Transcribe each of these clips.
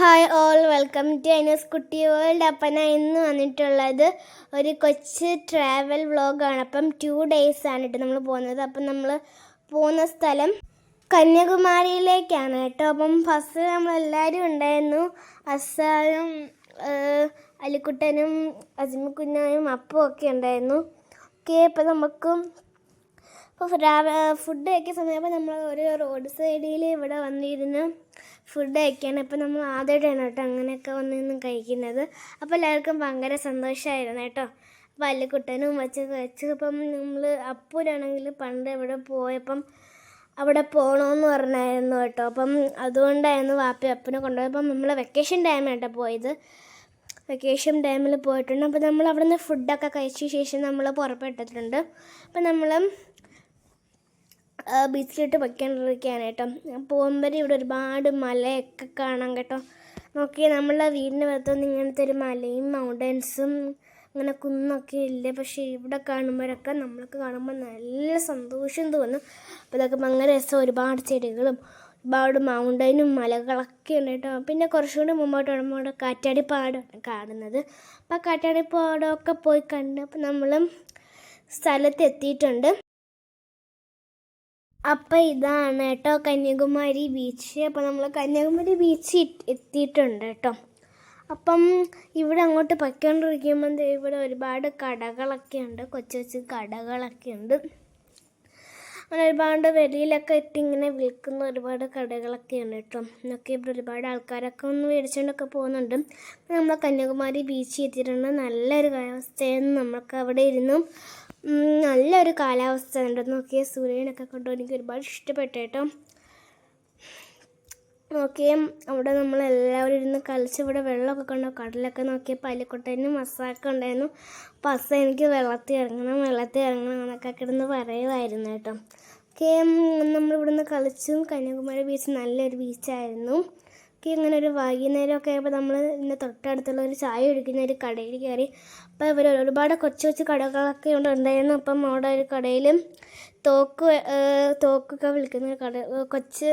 Hi all welcome to Anas Kutty world appam ഞാൻ ഇന്ന് വന്നിട്ടുള്ളത് ഒരു കൊച്ച് ട്രാവൽ വ്ളോഗാണ് അപ്പം ടു ഡേയ്സ് ആണ് കേട്ടോ നമ്മൾ പോകുന്നത്. അപ്പം നമ്മൾ പോകുന്ന സ്ഥലം കന്യാകുമാരിയിലേക്കാണ് കേട്ടോ അപ്പം ഫസ്റ്റ് നമ്മളെല്ലാവരും ഉണ്ടായിരുന്നു. അസാനും അലിക്കുട്ടനും അജിമിക്കുഞ്ഞായും അപ്പും ഒക്കെ ഉണ്ടായിരുന്നു. ഓക്കെ അപ്പം നമുക്ക് അപ്പോൾ ഫുഡ് കഴിക്കുന്ന സമയം. നമ്മൾ ഒരു റോഡ് സൈഡിൽ ഇവിടെ വന്നിരുന്ന് ഫുഡ് കഴിക്കുകയാണ് ഇപ്പോൾ നമ്മൾ ആദ്യമായിട്ടാണ് കേട്ടോ അങ്ങനെയൊക്കെ വന്നിരുന്ന് കഴിക്കുന്നത്. അപ്പോൾ എല്ലാവർക്കും ഭയങ്കര സന്തോഷമായിരുന്നു കേട്ടോ. അപ്പോൾ അല്ലിക്കുട്ടനും വച്ചൊക്കെ വെച്ച് ഇപ്പം നമ്മൾ അപ്പൂരാണെങ്കിൽ പണ്ട് ഇവിടെ പോയപ്പം അവിടെ പോകണമെന്ന് പറഞ്ഞായിരുന്നു കേട്ടോ. അപ്പം അതുകൊണ്ടായിരുന്നു വാപ്പി അപ്പനെ കൊണ്ടുപോയപ്പം നമ്മൾ വെക്കേഷൻ ടൈമാണ് കേട്ടോ പോയത്. വെക്കേഷൻ ടൈമിൽ പോയിട്ടുണ്ട്. അപ്പോൾ നമ്മൾ അവിടെ നിന്ന് ഫുഡൊക്കെ കഴിച്ച ശേഷം നമ്മൾ പുറപ്പെട്ടിട്ടുണ്ട്. അപ്പം നമ്മൾ ബീച്ചിലോട്ട് പൊയ്ക്കൊണ്ടിരിക്കുകയാണ് കേട്ടോ. പോകുമ്പോൾ ഇവിടെ ഒരുപാട് മലയൊക്കെ കാണാം കേട്ടോ. നോക്കി നമ്മളെ വീടിന്റെ ഭാഗത്തുനിന്ന് ഇങ്ങനത്തെ ഒരു മലയും മൗണ്ടൻസും അങ്ങനെ കുന്നൊക്കെ ഇല്ല? പക്ഷേ ഇവിടെ കാണുമ്പോഴൊക്കെ നമ്മൾക്ക് കാണുമ്പോൾ നല്ല സന്തോഷം തോന്നും. അപ്പോൾ ഇതൊക്കെ ഭയങ്കര രസം ഒരുപാട് ചെടികളും ഒരുപാട് മൗണ്ടനും മലകളൊക്കെ ഉണ്ട് കേട്ടോ. പിന്നെ കുറച്ചുകൂടി മുമ്പോട്ട് വരുമ്പോൾ കാറ്റാടിപ്പാടാണ് കാണുന്നത്. അപ്പോൾ കാറ്റാടിപ്പാടമൊക്കെ പോയി കണ്ട് അപ്പോൾ നമ്മൾ സ്ഥലത്ത് എത്തിയിട്ടുണ്ട് അപ്പം ഇതാണ് കേട്ടോ കന്യാകുമാരി ബീച്ച് അപ്പം നമ്മൾ കന്യാകുമാരി ബീച്ച് എത്തിയിട്ടുണ്ട് കേട്ടോ. അപ്പം ഇവിടെ അങ്ങോട്ട് പൊയ്ക്കൊണ്ടിരിക്കുമ്പോൾ ഇവിടെ ഒരുപാട് കടകളൊക്കെ ഉണ്ട്. കൊച്ചു കൊച്ചു കടകളൊക്കെ ഉണ്ട്. അങ്ങനെ ഒരുപാട് വെളിയിലൊക്കെ ഇട്ട് ഇങ്ങനെ വിൽക്കുന്ന ഒരുപാട് കടകളൊക്കെ ഉണ്ട് കേട്ടോ. എന്നൊക്കെ ഇവിടെ ഒരുപാട് ആൾക്കാരൊക്കെ ഒന്ന് മേടിച്ചുകൊണ്ടൊക്കെ പോകുന്നുണ്ട്. നമ്മൾ കന്യാകുമാരി ബീച്ചിൽ എത്തിയിട്ടുണ്ട്. നല്ലൊരു കാലാവസ്ഥയായിരുന്നു. നമ്മൾക്ക് അവിടെ ഇരുന്നു. നല്ലൊരു കാലാവസ്ഥ ഉണ്ട് നോക്കിയ സൂര്യനൊക്കെ കണ്ടു. എനിക്ക് ഒരുപാട് ഇഷ്ടപ്പെട്ടു കേട്ടോ. നോക്കിയും അവിടെ നമ്മൾ എല്ലാവരും ഇരുന്ന് കളിച്ച് ഇവിടെ വെള്ളമൊക്കെ കണ്ടു. കടലൊക്കെ നോക്കിയ പല്ലിക്കൊട്ടനും മസാക്ക ഉണ്ടായിരുന്നു. പസ എനിക്ക് വെള്ളത്തിൽ ഇറങ്ങണം വെള്ളത്തിൽ ഇറങ്ങണം എന്നൊക്കെ കിടന്ന് പറയുമായിരുന്നു കേട്ടോ. ഓക്കെ നമ്മൾ ഇവിടുന്ന് കളിച്ചും കന്യാകുമാരി ബീച്ച് നല്ലൊരു ബീച്ചായിരുന്നു ഓക്കെ ഇങ്ങനെ ഒരു വൈകുന്നേരമൊക്കെ ആയപ്പോൾ നമ്മൾ ഇതിന്റെ തൊട്ടടുത്തുള്ള ഒരു ചായ കുടിക്കുന്ന ഒരു കടയിൽ കയറി. അപ്പോൾ ഇവർ ഒരുപാട് കൊച്ചു കൊച്ചു കടകളൊക്കെ ഇവിടെ ഉണ്ടായിരുന്നു. അപ്പം അവിടെ ഒരു കടയിൽ തോക്ക് തോക്കൊക്കെ വിൽക്കുന്ന ഒരു കട കൊച്ച്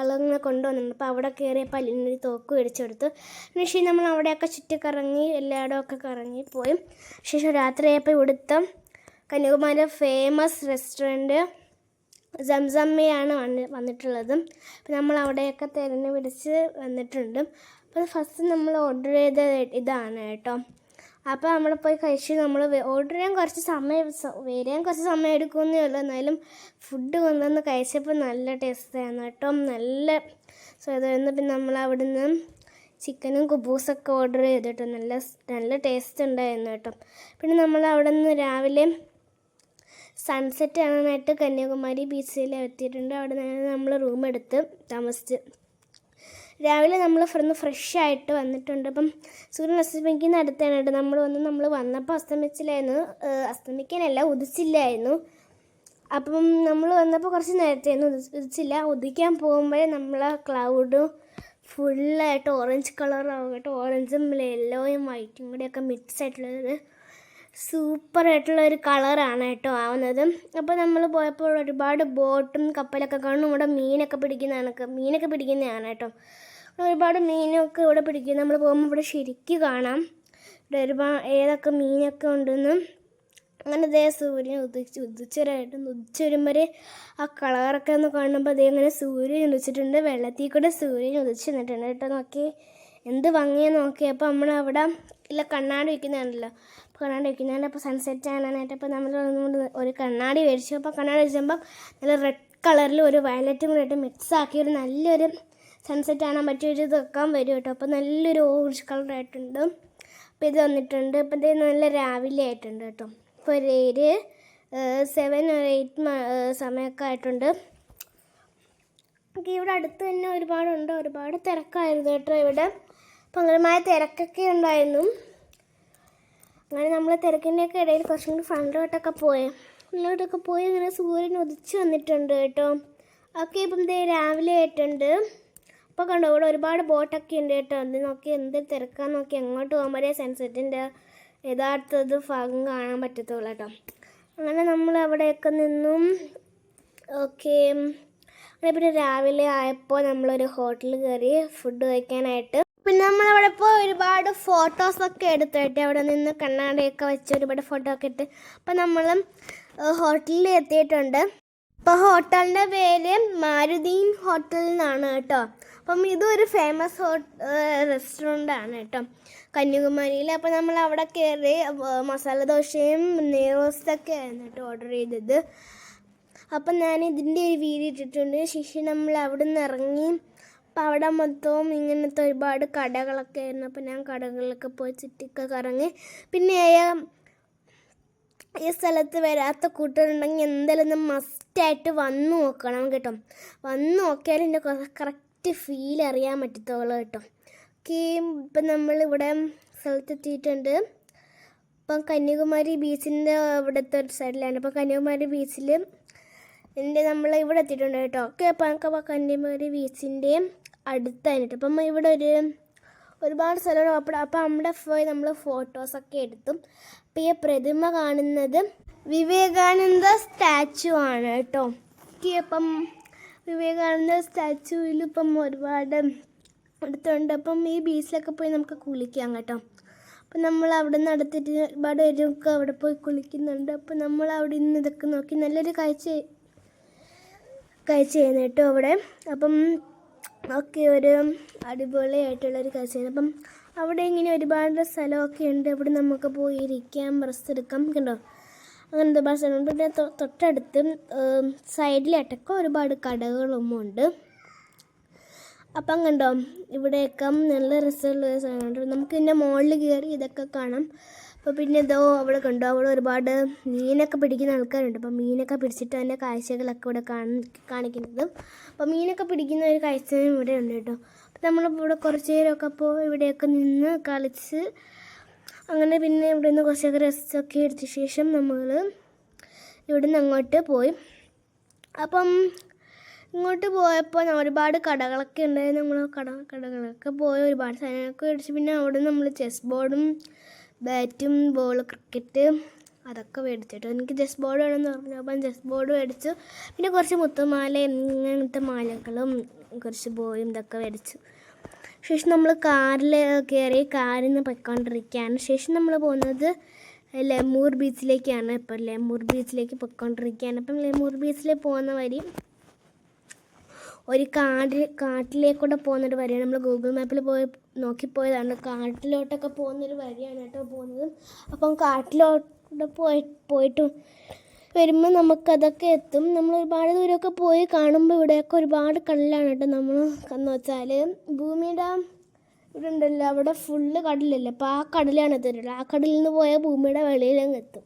അളങ്ങനെ കൊണ്ടുവന്നിട്ടുണ്ട് അപ്പോൾ അവിടെ കയറിയപ്പോൾ അല്ലിനൊരു തോക്ക് മേടിച്ചെടുത്തു പക്ഷേ നമ്മൾ അവിടെയൊക്കെ ചുറ്റിക്കറങ്ങി എല്ലായിടവും ഒക്കെ കറങ്ങി പോയി. ശേഷം രാത്രിയായപ്പോൾ ഇവിടുത്തെ കന്യാകുമാരി ഫേമസ് റെസ്റ്റോറന്റ് സംസമ്മയാണ് വന്ന് വന്നിട്ടുള്ളത്. അപ്പോൾ നമ്മൾ അവിടെയൊക്കെ തിരഞ്ഞു പിടിച്ച് വന്നിട്ടുണ്ട്. അപ്പോൾ ഫസ്റ്റ് നമ്മൾ ഓർഡർ ചെയ്ത ഇതാണ് കേട്ടോ. അപ്പോൾ നമ്മൾ പോയി കഴിച്ച് നമ്മൾ ഓർഡർ ചെയ്യാൻ കുറച്ച് സമയം വരാൻ കുറച്ച് സമയം എടുക്കുമെന്നേ ഉള്ളൂ. എന്നാലും ഫുഡ് കൊണ്ടുവന്ന് കഴിച്ചപ്പോൾ നല്ല ടേസ്റ്റ് ടേസ്റ്റായിരുന്നു കേട്ടോ. നല്ല സ്വാദമായിരുന്നു പിന്നെ നമ്മൾ അവിടുന്ന് ചിക്കനും കുബൂസൊക്കെ ഓർഡർ ചെയ്തിട്ട് നല്ല നല്ല ടേസ്റ്റ് ഉണ്ടായിരുന്നു കേട്ടോ. പിന്നെ നമ്മൾ അവിടെ നിന്ന് രാവിലെ സൺസെറ്റ് കാണാനായിട്ട് കന്യാകുമാരി ബീച്ചിൽ എത്തിയിട്ടുണ്ട്. അവിടെ നിന്ന് നമ്മൾ റൂം എടുത്ത് താമസിച്ച്. രാവിലെ നമ്മൾ ഫ്രണ്ട് ഫ്രഷ് ആയിട്ട് വന്നിട്ടുണ്ട്. അപ്പം സൂര്യൻ അസ്തമിക്കുന്ന അടുത്താണ് കേട്ടോ. നമ്മൾ വന്ന് നമ്മൾ വന്നപ്പോൾ അസ്തമിച്ചില്ലായിരുന്നു. അസ്തമിക്കാനല്ല ഉദിച്ചില്ലായിരുന്നു. അപ്പം നമ്മൾ വന്നപ്പോൾ കുറച്ച് നേരത്തെയായിരുന്നു ഉദിച്ചില്ല. ഉദിക്കാൻ പോകുമ്പോഴേ നമ്മൾ ക്ലൗഡ് ഫുള്ളായിട്ട് ഓറഞ്ച് കളറാവും കേട്ടോ. ഓറഞ്ചും യെല്ലോയും വൈറ്റും കൂടെയൊക്കെ മിക്സ് ആയിട്ടുള്ളത്. സൂപ്പർ ആയിട്ടുള്ള ഒരു കളറാണ് കേട്ടോ ആവുന്നത്. അപ്പോൾ നമ്മൾ പോയപ്പോൾ ഒരുപാട് ബോട്ടും കപ്പലൊക്കെ കാണും. ഇവിടെ മീനൊക്കെ പിടിക്കുന്ന പിടിക്കുന്നതാണ് മീനൊക്കെ പിടിക്കുന്നതാണ് കേട്ടോ. ഒരുപാട് മീനൊക്കെ ഇവിടെ പിടിക്കും. നമ്മൾ പോകുമ്പോൾ ഇവിടെ ശരിക്കും കാണാം. ഇവിടെ ഒരുപാട് ഏതൊക്കെ മീനൊക്കെ ഉണ്ടെന്ന്. അങ്ങനെ ദേ സൂര്യൻ ഉദിച്ച് ഉദിച്ചൊരായിട്ട് ഉദിച്ച് വരുമ്പോൾ ആ കളറൊക്കെ ഒന്ന് കാണുമ്പോൾ അതേ അങ്ങനെ സൂര്യൻ ഉദിച്ചിട്ടുണ്ട്. വെള്ളത്തിൽ കൂടെ സൂര്യൻ ഉദിച്ച് നിന്നിട്ടുണ്ട് കേട്ടോ. നോക്കി എന്ത് ഭംഗിയാണ് നോക്കി അപ്പോൾ നമ്മൾ അവിടെ ഇല്ല കണ്ണാടി വയ്ക്കുന്നുണ്ടല്ലോ അപ്പോൾ കണ്ണാടി വയ്ക്കുന്നുണ്ട് അപ്പോൾ സൺസെറ്റ് കാണാനായിട്ട് അപ്പോൾ നമ്മൾ ഒന്നുകൊണ്ട് ഒരു കണ്ണാടി മേടിച്ചു. അപ്പോൾ കണ്ണാടി വെച്ചപ്പോൾ നല്ല റെഡ് കളറിൽ ഒരു വയലറ്റും കൂടെ ആയിട്ട് മിക്സ് ആക്കി ഒരു നല്ലൊരു സൺസെറ്റ് കാണാൻ പറ്റിയ ഒരു ഇത് വെക്കാൻ വരും കേട്ടോ. അപ്പോൾ നല്ലൊരു ഓറഞ്ച് കളറായിട്ടുണ്ട് അപ്പോൾ ഇത് വന്നിട്ടുണ്ട്. അപ്പോൾ ഇത് നല്ല രാവിലെ ആയിട്ടുണ്ട് കേട്ടോ. ഇപ്പോൾ ഒരു ഏഴ് സെവൻ ഒരു എയ്റ്റ് സമയമൊക്കെ ആയിട്ടുണ്ട്. ഇവിടെ അടുത്ത് തന്നെ ഒരുപാടുണ്ട്. ഒരുപാട് തിരക്കായിരുന്നു കേട്ടോ ഇവിടെ. ഭയങ്കരമായ തിരക്കൊക്കെ ഉണ്ടായിരുന്നു. അങ്ങനെ നമ്മൾ തിരക്കിന്റെയൊക്കെ ഇടയിൽ കുറച്ചും കൂടി ഫ്രണ്ടിലോട്ടൊക്കെ പോയി. ഫ്രണ്ടിലോട്ടൊക്കെ പോയി ഇങ്ങനെ സൂര്യൻ ഉദിച്ചു വന്നിട്ടുണ്ട് കേട്ടോ. ഓക്കെ ഇപ്പം ദേ രാവിലെ ആയിട്ടുണ്ട്. അപ്പോൾ കണ്ടോ ഇവിടെ ഒരുപാട് ബോട്ടൊക്കെ ഉണ്ട് കേട്ടോ. അത് നോക്കി എന്ത് തിരക്കാൻ നോക്കി എങ്ങോട്ട് പോകാൻ പറയുക സൺസെറ്റിന്റെ യഥാർത്ഥത് ഭാഗം കാണാൻ പറ്റത്തുള്ളൂ കേട്ടോ. അങ്ങനെ നമ്മൾ അവിടെയൊക്കെ നിന്നും ഓക്കെ അങ്ങനെ പിന്നെ രാവിലെ ആയപ്പോൾ നമ്മളൊരു ഹോട്ടലിൽ കയറി ഫുഡ് കഴിക്കാനായിട്ട് പിന്നെ നമ്മൾ അവിടെ പോയി ഒരുപാട് ഫോട്ടോസൊക്കെ എടുത്തിട്ട് അവിടെ നിന്ന് കണ്ണാടിയൊക്കെ വെച്ച് ഒരുപാട് ഫോട്ടോ ഒക്കെ ഇട്ട് അപ്പം നമ്മൾ ഹോട്ടലിൽ എത്തിയിട്ടുണ്ട്. അപ്പോൾ ഹോട്ടലിന്റെ പേര് മാരുതീൻ ഹോട്ടൽ എന്നാണ് കേട്ടോ. അപ്പം ഇതൊരു ഫേമസ് ഹോ റെസ്റ്റോറന്റ് ആണ് കേട്ടോ. കന്യാകുമാരിയിൽ. അപ്പോൾ നമ്മൾ അവിടെ കയറി മസാല ദോശയും നെയ്റോസ്റ്റൊക്കെ ആയിരുന്നു കേട്ടോ ഓർഡർ ചെയ്തത്. അപ്പം ഞാൻ ഇതിന്റെ ഒരു വീഡിയോ ഇട്ടിട്ടുണ്ട്. ശേഷം നമ്മൾ അവിടെ നിന്ന് ഇറങ്ങി അപ്പം അവിടെ മൊത്തവും ഇങ്ങനത്തെ ഒരുപാട് കടകളൊക്കെ ആയിരുന്നു. അപ്പോൾ ഞാൻ കടകളിലൊക്കെ പോയി ചുറ്റിക്കെ കറങ്ങി പിന്നെ ഈ സ്ഥലത്ത് വരാത്ത കൂട്ടുകാരുണ്ടെങ്കിൽ എന്തായാലും മസ്റ്റായിട്ട് വന്ന് നോക്കണം കേട്ടോ. വന്ന് നോക്കിയാൽ എന്റെ കറക്റ്റ് ഫീൽ അറിയാൻ പറ്റത്തുള്ളൂ കേട്ടോ. ഓക്കെ ഇപ്പം നമ്മളിവിടെ സ്ഥലത്തെത്തിയിട്ടുണ്ട്. ഇപ്പം കന്യാകുമാരി ബീച്ചിന്റെ ഇവിടുത്തെ ഒരു സൈഡിലാണ് ഇപ്പം കന്യാകുമാരി ബീച്ചിൽ എന്റെ നമ്മൾ ഇവിടെ എത്തിയിട്ടുണ്ട് കേട്ടോ. ഓക്കെ അപ്പം നമുക്ക് കന്യാകുമാരി ബീച്ചിന്റെ അടുത്തായിട്ട്. അപ്പം ഇവിടെ ഒരു ഒരുപാട് സ്ഥലമാണ് അപ്പം അപ്പം അവിടെ പോയി നമ്മൾ ഫോട്ടോസൊക്കെ എടുത്തു. അപ്പം ഈ പ്രതിമ കാണുന്നത് വിവേകാനന്ദ സ്റ്റാച്ചു ആണ് കേട്ടോ. അപ്പം വിവേകാനന്ദ സ്റ്റാച്ചുവിൽ ഇപ്പം ഒരുപാട് അടുത്തുണ്ട്. അപ്പം ഈ ബീച്ചിലൊക്കെ പോയി നമുക്ക് കുളിക്കാം കേട്ടോ. അപ്പം നമ്മൾ അവിടെ നിന്ന് അടുത്തിട്ട് ഒരുപാട് പേരൊക്കെ അവിടെ പോയി കുളിക്കുന്നുണ്ട്. അപ്പം നമ്മൾ അവിടെ നിന്ന് ഇതൊക്കെ നോക്കി നല്ലൊരു കാഴ്ച കാഴ്ച ചെയ്യുന്നു കേട്ടോ അവിടെ. അപ്പം ഒക്കെ ഒരു അടിപൊളിയായിട്ടുള്ളൊരു കാഴ്ചയാണ് അപ്പം അവിടെ ഇങ്ങനെ ഒരുപാട് സ്ഥലമൊക്കെ ഉണ്ട്. അവിടെ നമുക്ക് പോയി ഇരിക്കാം റെസ്റ്റ് എടുക്കാം. കണ്ടോ? അങ്ങനെ ഒരുപാട് സ്ഥലമുണ്ട് പിന്നെ തൊട്ടടുത്ത് സൈഡിലട്ടൊക്കെ ഒരുപാട് കടകളും ഉണ്ട്. അപ്പം കണ്ടോ? ഇവിടെയൊക്കെ നല്ല രസമുള്ള സ്ഥലമുണ്ട് നമുക്ക് ഇതിന്റെ മുകളിൽ കയറി ഇതൊക്കെ കാണാം. അപ്പോൾ പിന്നെ എന്തോ അവിടെ കണ്ടു അവിടെ ഒരുപാട് മീനൊക്കെ പിടിക്കുന്ന ആൾക്കാരുണ്ട്. അപ്പോൾ മീനൊക്കെ പിടിച്ചിട്ട് അതിന്റെ കാഴ്ചകളൊക്കെ ഇവിടെ കാണി കാണിക്കുന്നത്. അപ്പോൾ മീനൊക്കെ പിടിക്കുന്ന ഒരു കാഴ്ചയും ഇവിടെ ഉണ്ട് കേട്ടോ. അപ്പോൾ നമ്മൾ ഇവിടെ കുറച്ച് നേരമൊക്കെ അപ്പോൾ ഇവിടെയൊക്കെ നിന്ന് കളിച്ച് അങ്ങനെ പിന്നെ ഇവിടെ നിന്ന് കുറച്ചൊക്കെ രസമൊക്കെ എടുത്ത ശേഷം നമ്മൾ ഇവിടെ നിന്ന് അങ്ങോട്ട് പോയി. അപ്പം ഇങ്ങോട്ട് പോയപ്പോൾ ഒരുപാട് കടകളൊക്കെ ഉണ്ടായിരുന്നു. നമ്മൾ കട കടകളൊക്കെ പോയി ഒരുപാട് സാധനങ്ങളൊക്കെ മേടിച്ച്. പിന്നെ അവിടെ നമ്മൾ ചെസ് ബോർഡും ബാറ്റും ബോൾ ക്രിക്കറ്റ് അതൊക്കെ മേടിച്ചിട്ട്. എനിക്ക് ജസ്റ്റ് ബോർഡ് വേണമെന്ന് പറഞ്ഞു. അപ്പം ബോർഡ് മേടിച്ചു. പിന്നെ കുറച്ച് മുത്തുമാല ഇങ്ങനത്തെ മാലകളും കുറച്ച് ബോയും ഇതൊക്കെ മേടിച്ചു. ശേഷം നമ്മൾ കാറിൽ കയറി കാറിൽ നിന്ന് പൊയ്ക്കൊണ്ടിരിക്കുകയാണ്. ശേഷം നമ്മൾ പോകുന്നത് ലെമൂർ ബീച്ചിലേക്കാണ്. ഇപ്പം ലെമൂർ ബീച്ചിലേക്ക് പൊയ്ക്കൊണ്ടിരിക്കുകയാണ്. അപ്പം ലെമൂർ ബീച്ചിൽ പോകുന്ന വഴി ഒരു കാട് കാട്ടിലേക്കൂടെ പോകുന്നൊരു വഴിയാണ്. നമ്മൾ ഗൂഗിൾ മാപ്പിൽ പോയി നോക്കിപ്പോയതാണ്. കാട്ടിലോട്ടൊക്കെ പോകുന്നൊരു വഴിയാണ് കേട്ടോ പോകുന്നത്. അപ്പം കാട്ടിലോട്ട് പോയി പോയിട്ട് വരുമ്പോൾ നമുക്കതൊക്കെ എത്തും. നമ്മൾ ഒരുപാട് ദൂരമൊക്കെ പോയി കാണുമ്പോൾ ഇവിടെയൊക്കെ ഒരുപാട് കടലാണ് കേട്ടോ നമ്മൾ എന്ന് വെച്ചാൽ ഭൂമിയുടെ ഇവിടെ ഉണ്ടല്ലോ അവിടെ ഫുള്ള് കടലല്ലേ? അപ്പോൾ ആ കടലാണ് എത്തിയിട്ടുള്ളത് ആ കടലിൽ നിന്ന് പോയാൽ ഭൂമിയുടെ വെളിയിലങ്ങ് എത്തും.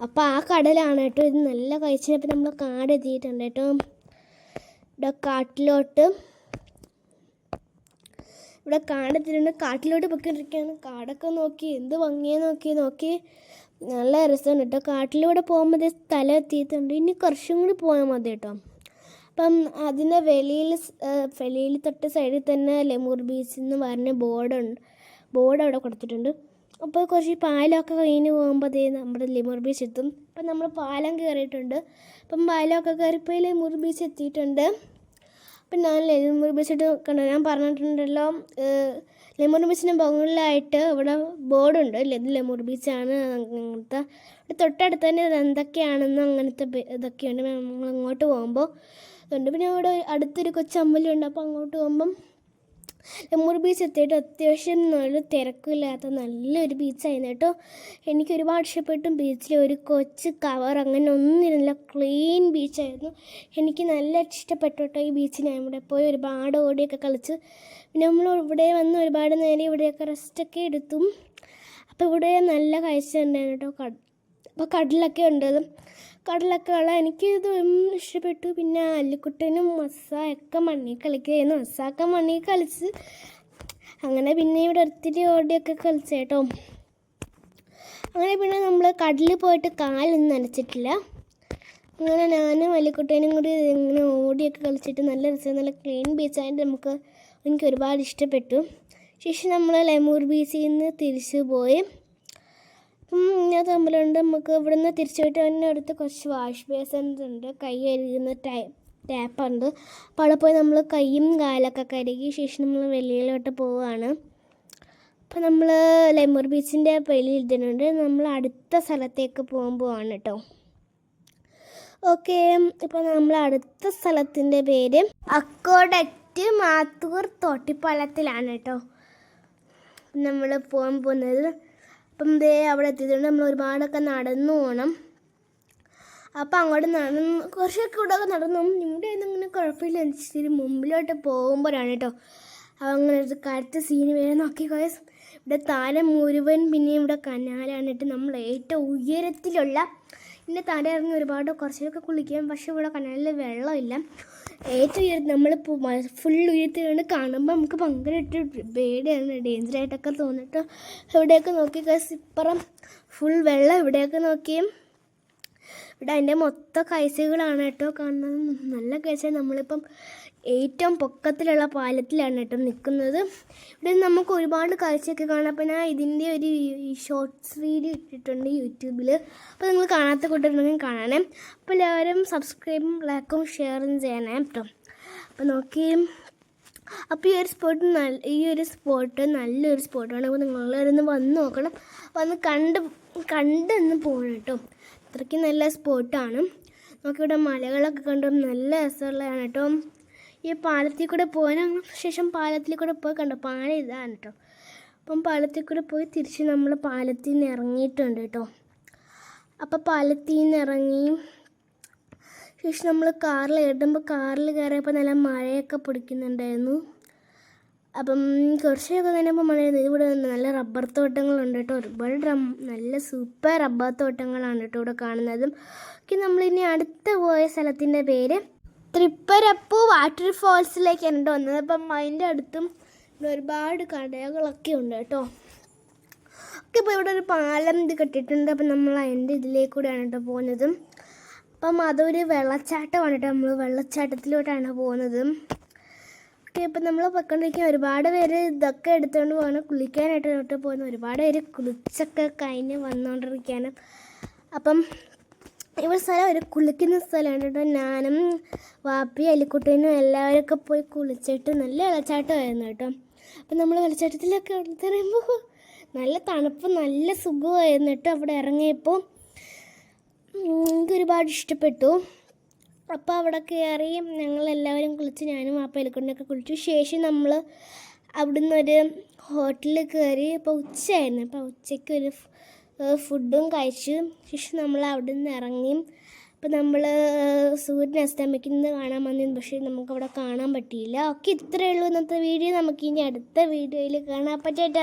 അപ്പോൾ ആ കടലാണ് കേട്ടോ ഇത് നല്ല കഴിച്ചപ്പോൾ നമ്മൾ കാട് എത്തിയിട്ടുണ്ട് കേട്ടോ. ഇവിടെ കാട്ടിലോട്ട്. ഇവിടെ കാണത്തിരുന്ന് കാട്ടിലോട്ട് പൊയ്ക്കൊണ്ടിരിക്കുകയാണ്. കാടൊക്കെ നോക്കി എന്ത് ഭംഗിയെ നോക്കി നോക്കി. നല്ല രസമാണ് കേട്ടോ. കാട്ടിലൂടെ പോകുമ്പോൾ സ്ഥലം എത്തിയിട്ടുണ്ട്. ഇനി കുറച്ചും കൂടി പോയാൽ മതി കേട്ടോ. അപ്പം അതിന്റെ വെളിയിൽ വെളിയിൽ തൊട്ട് സൈഡിൽ തന്നെ ലെമൂർ ബീച്ച് എന്ന് പറഞ്ഞ ബോർഡുണ്ട്. ബോർഡ് അവിടെ കൊടുത്തിട്ടുണ്ട്. അപ്പോൾ കുറച്ച് പാലമൊക്കെ കഴിഞ്ഞ് പോകുമ്പോഴത്തേ നമ്മുടെ ലെമൂർ ബീച്ച് എത്തും. അപ്പം നമ്മൾ പാലം കയറിയിട്ടുണ്ട്. അപ്പം പാലമൊക്കെ കയറിപ്പോയി ലിമുർ ബീച്ച് എത്തിയിട്ടുണ്ട്. അപ്പം ഞാൻ ലെമൂർ ബീച്ചിട്ട് കണ്ടു ഞാൻ പറഞ്ഞിട്ടുണ്ടല്ലോ ലെമൂർ ബീച്ചിന് മുകളിലായിട്ട് ഇവിടെ ബോർഡുണ്ട് ഇത് ലെമൂർ ബീച്ചാണ് അങ്ങനത്തെ. ഇവിടെ തൊട്ടടുത്ത് തന്നെ ഇത് എന്തൊക്കെയാണെന്ന് അങ്ങനത്തെ ഇതൊക്കെയുണ്ട്. നമ്മൾ അങ്ങോട്ട് പോകുമ്പോൾ ഉണ്ട് പിന്നെ ഇവിടെ അടുത്തൊരു കൊച്ചമ്പലം ഉണ്ട് അപ്പോൾ അങ്ങോട്ട് പോകുമ്പം ലെമൂർ ബീച്ച് എത്തിയിട്ട് അത്യാവശ്യം നല്ല തിരക്കില്ലാത്ത നല്ലൊരു ബീച്ചായിരുന്നു കേട്ടോ. എനിക്ക് ഒരുപാട് ഇഷ്ടപ്പെട്ടു ബീച്ചിൽ ഒരു കൊച്ച് കവർ അങ്ങനെ ഒന്നുമില്ല ക്ലീൻ ബീച്ചായിരുന്നു എനിക്ക് നല്ല ഇഷ്ടപ്പെട്ടു കേട്ടോ ഈ ബീച്ചിൽ ഞാൻ ഇവിടെ പോയി ഒരുപാട് ഓടിയൊക്കെ കളിച്ച്. പിന്നെ നമ്മൾ ഇവിടെ വന്ന് ഒരുപാട് നേരം ഇവിടെയൊക്കെ റെസ്റ്റൊക്കെ എടുത്തു. അപ്പോൾ ഇവിടെ നല്ല കാഴ്ച ഉണ്ടായിരുന്നു കേട്ടോ. കട അപ്പോൾ കടലൊക്കെ ഉണ്ട് കടലൊക്കെ എനിക്ക് ഇത് ഇഷ്ടപ്പെട്ടു. പിന്നെ അല്ലിക്കുട്ടനും മസ്സായൊക്കെ മണ്ണിൽ കളിക്കുകയായിരുന്നു. മസ്സൊക്കെ മണ്ണിൽ കളിച്ച് അങ്ങനെ പിന്നെ ഇവിടെ ഒത്തിരി ഓടിയൊക്കെ കളിച്ചു കേട്ടോ. അങ്ങനെ പിന്നെ നമ്മൾ കടലിൽ പോയിട്ട് കാലൊന്നും നനച്ചിട്ടില്ല. അങ്ങനെ ഞാനും അല്ലിക്കുട്ടനും കൂടി ഇങ്ങനെ ഓടിയൊക്കെ കളിച്ചിട്ട് നല്ല രസം നല്ല ക്ലീൻ ബീച്ചായിട്ട് നമുക്ക് എനിക്ക് ഒരുപാട് ഇഷ്ടപ്പെട്ടു. ശേഷം നമ്മൾ ലെമൂർ ബീച്ചിൽ നിന്ന് തിരിച്ചു പോയി. അപ്പം ഞാൻ തമ്മിലുണ്ട്. നമുക്ക് ഇവിടുന്ന് തിരിച്ചു പോയിട്ട് തന്നെ അടുത്ത് കുറച്ച് വാഷ് ബേസൻസ് ഉണ്ട്. കൈ കഴുകുന്ന ടൈ ടാപ്പുണ്ട് അപ്പോൾ അവിടെ പോയി നമ്മൾ കൈയും കാലൊക്കെ കരുകി ശേഷം നമ്മൾ വെളിയിലോട്ട് പോവുകയാണ് അപ്പോൾ നമ്മൾ ലെമൂർ ബീച്ചിന്റെ വെളിയിൽ എഴുതുന്നുണ്ട് നമ്മൾ അടുത്ത സ്ഥലത്തേക്ക് പോകുമ്പോഴാണ് കേട്ടോ. ഓക്കെ. ഇപ്പോൾ നമ്മൾ അടുത്ത സ്ഥലത്തിന്റെ പേര് അക്കോഡക്റ്റ് മാത്തൂർ തോട്ടിപ്പാലത്തിലാണ് കേട്ടോ. നമ്മൾ പോകാൻ പോകുന്നത്. അപ്പം ദേ അവിടെ എത്തിയതുകൊണ്ട് നമ്മൾ ഒരുപാടൊക്കെ നടന്നു പോകണം അപ്പം അങ്ങോട്ട് നടന്ന് കുറച്ചൊക്കെ ഇവിടെ ഒക്കെ നടന്നു. ഇവിടെ ഇങ്ങനെ കുഴപ്പമില്ല. ഇച്ചിരി മുമ്പിലോട്ട് പോകുമ്പോഴാണ് കേട്ടോ. അങ്ങനെ ഒരു കറുത്ത സീന് വരെ നോക്കി guys. ഇവിടെ താരം മുഴുവൻ പിന്നെ ഇവിടെ കനാലാണ് കേട്ടോ. നമ്മൾ ഏറ്റവും ഉയരത്തിലുള്ള പിന്നെ താഴെ ഇറങ്ങി ഒരുപാട് കുറച്ചൊക്കെ കുളിക്കാം പക്ഷെ ഇവിടെ കനാലിൽ വെള്ളമില്ല. ഏറ്റവും ഉയരത്തിൽ നമ്മൾ ഫുൾ ഉയരത്തിലാണ് കാണുമ്പോൾ നമുക്ക് ഭയങ്കരമായിട്ട് പേടിയാണ്. ഡേഞ്ചറായിട്ടൊക്കെ തോന്നിട്ട് ഇവിടെയൊക്കെ നോക്കി. ഇപ്പുറം ഫുൾ വെള്ളം ഇവിടെയൊക്കെ നോക്കിയും ഇവിടെ അതിന്റെ മൊത്തം കാഴ്ചകളാണ് കേട്ടോ കാണുന്നത്. നല്ല കാഴ്ച നമ്മളിപ്പം ഏറ്റവും പൊക്കത്തിലുള്ള പാലത്തിലാണ് കേട്ടോ നിൽക്കുന്നത്. ഇവിടെ നമുക്ക് ഒരുപാട് കാഴ്ചയൊക്കെ കാണാം. അപ്പം ഞാൻ ഇതിന്റെ ഒരു ഷോർട്സ് വീഡിയോ ഇട്ടിട്ടുണ്ട് യൂട്യൂബിൽ അപ്പോൾ നിങ്ങൾ കാണാത്ത കൂട്ടുണ്ടെങ്കിൽ കാണണേ. അപ്പോൾ എല്ലാവരും സബ്സ്ക്രൈബും ലൈക്കും ഷെയറും ചെയ്യണേ കേട്ടോ. അപ്പോൾ നോക്കി. അപ്പോൾ ഈ ഒരു സ്പോട്ട് നല്ല ഈ ഒരു സ്പോട്ട് നല്ലൊരു സ്പോട്ടാണ് അപ്പോൾ നിങ്ങളൊന്ന് വന്ന് നോക്കണം. വന്ന് കണ്ട് കണ്ടൊന്ന് പോകണം കേട്ടോ. അത്രയ്ക്ക് നല്ല സ്പോട്ടാണ് നമുക്കിവിടെ മലകളൊക്കെ കണ്ടു? നല്ല രസമുള്ളതാണ് കേട്ടോ. ഈ പാലത്തിൽ കൂടെ പോയതിന് ശേഷം പാലത്തിൽ കൂടെ പോയി കണ്ടു. പാല ഇതാണ് കേട്ടോ അപ്പം പാലത്തിൽ കൂടെ പോയി തിരിച്ച് നമ്മൾ പാലത്തിൽ നിന്ന് ഇറങ്ങിയിട്ടുണ്ട് കേട്ടോ അപ്പം പാലത്തിൽ നിന്ന് ഇറങ്ങി ശേഷം നമ്മൾ കാറിൽ കയറ്റുമ്പോൾ കാറിൽ കയറിയപ്പോൾ നല്ല മഴയൊക്കെ പിടിക്കുന്നുണ്ടായിരുന്നു. അപ്പം കുറച്ചൊക്കെ കഴിഞ്ഞപ്പോൾ മഴ ഇതിവിടെ നല്ല റബ്ബർ തോട്ടങ്ങളുണ്ട് കേട്ടോ ഒരുപാട് നല്ല സൂപ്പർ റബ്ബർ തോട്ടങ്ങളാണ് കേട്ടോ ഇവിടെ കാണുന്നതും. ഓക്കെ നമ്മളിനി അടുത്ത് പോയ സ്ഥലത്തിന്റെ പേര് തൃപ്പരപ്പു വാട്ടർ ഫോൾസിലേക്കാണ് കേട്ടോ വന്നത്. അപ്പം അതിന്റെ അടുത്തും ഒരുപാട് കടകളൊക്കെ ഉണ്ട് കേട്ടോ. ഒക്കെ ഇപ്പോൾ ഇവിടെ ഒരു പാലം ഇത് കെട്ടിയിട്ടുണ്ട്. അപ്പം നമ്മൾ അതിന്റെ ഇതിലേക്കൂടെയാണ് കേട്ടോ പോകുന്നത്. അപ്പം അതൊരു വെള്ളച്ചാട്ടമാണ് കേട്ടോ. നമ്മൾ വെള്ളച്ചാട്ടത്തിലോട്ടാണ് പോകുന്നത്. ഓക്കെ ഇപ്പം നമ്മൾ പൊയ്ക്കൊണ്ടിരിക്കുന്ന ഒരുപാട് പേര് ഇതൊക്കെ എടുത്തുകൊണ്ട് പോകണം. കുളിക്കാനായിട്ട് ഇങ്ങോട്ട് പോകുന്ന ഒരുപാട് പേര് കുളിച്ചൊക്കെ കഴിഞ്ഞ് വന്നുകൊണ്ടിരിക്കുകയാണ്. അപ്പം ഇവിടെ സ്ഥലം ഒരു കുളിക്കുന്ന സ്ഥലമാണ്. കേട്ടോ ഞാനും വാപ്പി അലിക്കുട്ടീനും ഒക്കെ പോയി കുളിച്ചിട്ട് നല്ല വെള്ളച്ചാട്ടമായിരുന്നു കേട്ടോ. അപ്പം നമ്മൾ വെള്ളച്ചാട്ടത്തിലൊക്കെ പറയുമ്പോൾ നല്ല തണുപ്പ് നല്ല സുഖമായിരുന്നു കേട്ടോ അവിടെ ഇറങ്ങിയപ്പോൾ എനിക്ക് ഒരുപാട് ഇഷ്ടപ്പെട്ടു. അപ്പോൾ അവിടെ കയറി ഞങ്ങളെല്ലാവരും കുളിച്ച് ഞാനും വാപ്പ അലിക്കുട്ടനൊക്കെ കുളിച്ചു. ശേഷം നമ്മൾ അവിടുന്ന് ഒരു ഹോട്ടലിൽ കയറി അപ്പോൾ ഉച്ചയായിരുന്നു. അപ്പോൾ ഉച്ചയ്ക്ക് ഒരു ഫുഡും കഴിച്ചു ശേഷം നമ്മൾ അവിടെ നിന്ന് ഇറങ്ങി. അപ്പോൾ നമ്മൾ സൂര്യൻ അസ്തമിക്കുന്നത് കാണാൻ വന്നിരുന്നു. പക്ഷേ നമുക്കവിടെ കാണാൻ പറ്റിയില്ല. ഓക്കെ ഇത്രയേ ഉള്ളൂ ഇന്നത്തെ വീഡിയോ. നമുക്ക് ഇനി അടുത്ത വീഡിയോയിൽ കാണാൻ പറ്റട്ടെ